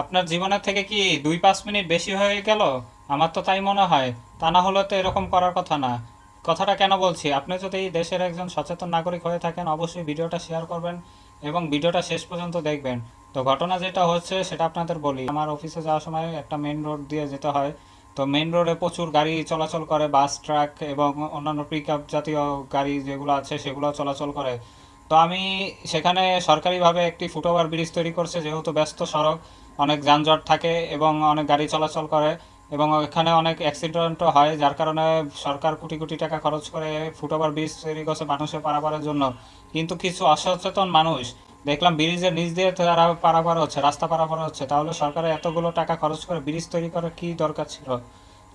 আপনার জীবনের থেকে কি দুই পাঁচ মিনিট বেশি হয়ে গেল? আমার তো তাই মনে হয়। তা না হলে তো এরকম করার কথা না। কথাটা কেন বলছি? আপনি যদি দেশের একজন সচেতন নাগরিক হয়ে থাকেন, অবশ্যই ভিডিওটা শেয়ার করবেন এবং ভিডিওটা শেষ পর্যন্ত দেখবেন। তো ঘটনা যেটা হচ্ছে, সেটা আপনাদের বলি। আমার অফিসে যাওয়ার সময় একটা মেন রোড দিয়ে যেতে হয়। তো মেন রোডে প্রচুর গাড়ি চলাচল করে বাস ট্রাক এবং অন্যান্য পিক জাতীয় গাড়ি যেগুলো আছে, সেগুলো চলাচল করে। তো আমি সেখানে সরকারিভাবে একটি ফুটওভার ব্রিজ তৈরি করছে, যেহেতু ব্যস্ত সড়ক। অনেক যানজট থাকে এবং অনেক গাড়ি চলাচল করে এবং এখানে অনেক অ্যাক্সিডেন্টও হয়, যার কারণে সরকার কোটি কোটি টাকা খরচ করে ফুটওভার ব্রিজ তৈরি করছে মানুষের পারাপারের জন্য। কিন্তু কিছু অসচেতন মানুষ, দেখলাম ব্রিজের নিচ দিয়ে তারা পারাপার হচ্ছে, রাস্তা পারাপার হচ্ছে, তাহলে সরকারের এতগুলো টাকা খরচ করে ব্রিজ তৈরি করার কি দরকার ছিল?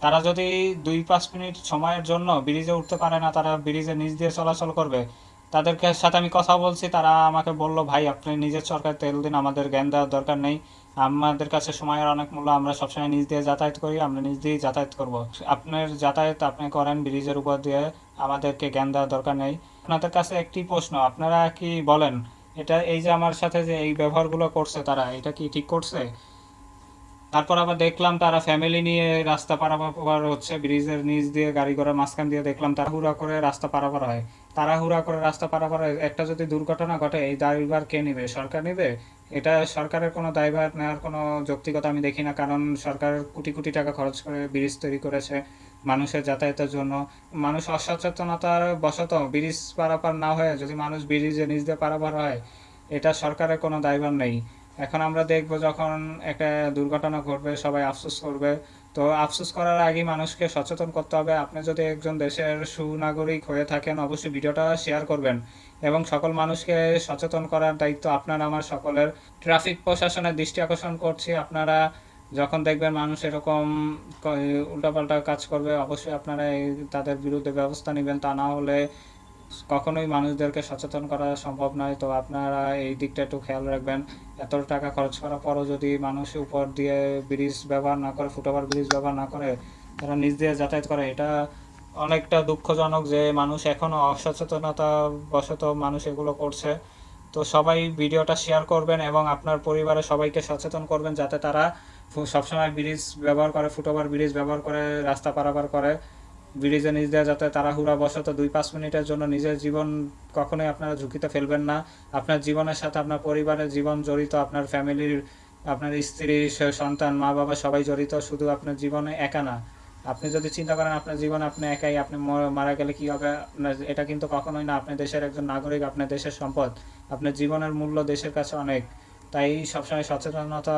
তারা যদি দুই পাঁচ মিনিট সময়ের জন্য ব্রিজে উঠতে পারে না, তারা ব্রিজের নিচ দিয়ে চলাচল করবে। তাদেরকে সাথে আমি কথা বলছি। তারা আমাকে বলল, ভাই, আপনি নিজের সরকার তেল দিন, আমাদের জ্ঞান দেওয়ার দরকার নেই। আমাদের কাছে সময়ের অনেক মূল্য, আমরা সবসময় নিজ দিয়ে যাতায়াত করি, আমরা নিজ দিয়েই যাতায়াত করব। আপনার যাতায়াত আপনি করেন ব্রিজের উপর দিয়ে, আমাদেরকে জ্ঞান দেওয়ার দরকার নেই। আপনাদের কাছে একটি প্রশ্ন, আপনারা কি বলেন? এটা এই যে আমার সাথে যে এই ব্যবহারগুলো করছে তারা, এটা কি ঠিক করছে? তারপর আবার দেখলাম তারা ফ্যামিলি নিয়ে রাস্তা পারাপার হচ্ছে, ব্রিজের নিচ দিয়ে গাড়ি ঘোড়া মাঝখান দিয়ে দেখলাম তাড়াহুড়া করে রাস্তা পারাপার হয়। তাড়াহুড়া করে, রাস্তা পারাপার একটা যদি দুর্ঘটনা ঘটে, এই দায়ভার কে নেবে? সরকার নেবে? এটা সরকারের কোনো দায়ভার নেওয়ার কোনো যৌক্তিকতা আমি দেখি না, কারণ সরকার কোটি কোটি টাকা খরচ করে ব্রিজ তৈরি করেছে মানুষের যাতায়াতের জন্য। মানুষ অসচেতনতার বশত ব্রিজ পারাপার না হয়ে যদি মানুষ ব্রিজে নিচ দিয়ে পারাপার হয়, এটা সরকারের কোনো দায়ভার নেই। এখন আমরা দেখব যখন একটা দুর্ঘটনা ঘটবে, সবাই আফসোস করবে। তো আফসোস করার আগে মানুষকে সচেতন করতে হবে। আপনি যদি একজন দেশের সুনাগরিক হয়ে থাকেন, অবশ্যই ভিডিওটা শেয়ার করবেন এবং সকল মানুষকে সচেতন করার দায়িত্ব আপনার, আমার সকলের। ট্রাফিক প্রশাসনের দৃষ্টি আকর্ষণ করছি আপনারা। যখন দেখবেন মানুষ এরকম উল্টাপাল্টা কাজ করবে, অবশ্যই আপনারা তাদের বিরুদ্ধে ব্যবস্থা নেবেন। তা না হলে কখনোই মানুষদেরকে সচেতন করা সম্ভব নয়। তো আপনারা এই দিকটা একটু খেয়াল রাখবেন। এত টাকা খরচ করার পরও যদি মানুষ উপর দিয়ে ব্রিজ ব্যবহার না করে, ফুটওভার ব্রিজ ব্যবহার না করে, তারা নিজ দিয়ে যাতায়াত করে, এটা অনেকটা দুঃখজনক যে মানুষ এখনও অসচেতনতা বশত মানুষ এগুলো করছে। তো সবাই ভিডিওটা শেয়ার করবেন এবং আপনার পরিবারের সবাইকে সচেতন করবেন যাতে তারা সবসময় ব্রিজ ব্যবহার করে, ফুটওভার ব্রিজ ব্যবহার করে, রাস্তা পারাপার করে। ব্রিজে নিচ দেওয়া যাতে তাড়াহুড়া বশত দুই পাঁচ মিনিটের জন্য নিজের জীবন কখনোই আপনারা ঝুঁকিতে ফেলবেন না। আপনার জীবনের সাথে আপনার পরিবারের জীবন জড়িত, আপনার ফ্যামিলির, আপনার স্ত্রী, সন্তান, মা, বাবা সবাই জড়িত, শুধু আপনার জীবনে একা না। আপনি যদি চিন্তা করেন আপনার জীবন আপনি একাই, আপনি মারা গেলে কি হবে? আপনার এটা কিন্তু কখনোই না, আপনি দেশের একজন নাগরিক আপনার দেশের সম্পদ। আপনার জীবনের মূল্য দেশের কাছে অনেক। তাই সবসময় সচেতনতা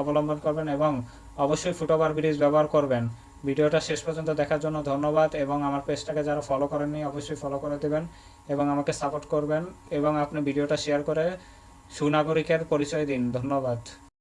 অবলম্বন করবেন এবং অবশ্যই ফুটওভার ব্রিজ ব্যবহার করবেন। ভিডিওটা শেষ পর্যন্ত দেখার জন্য ধন্যবাদ এবং আমার পেজটাকে যারা ফলো করেননি, অবশ্যই ফলো করে দেবেন এবং আমাকে সাপোর্ট করবেন এবং আপনি ভিডিওটা শেয়ার করে সুনাগরিকের পরিচয় দিন। ধন্যবাদ।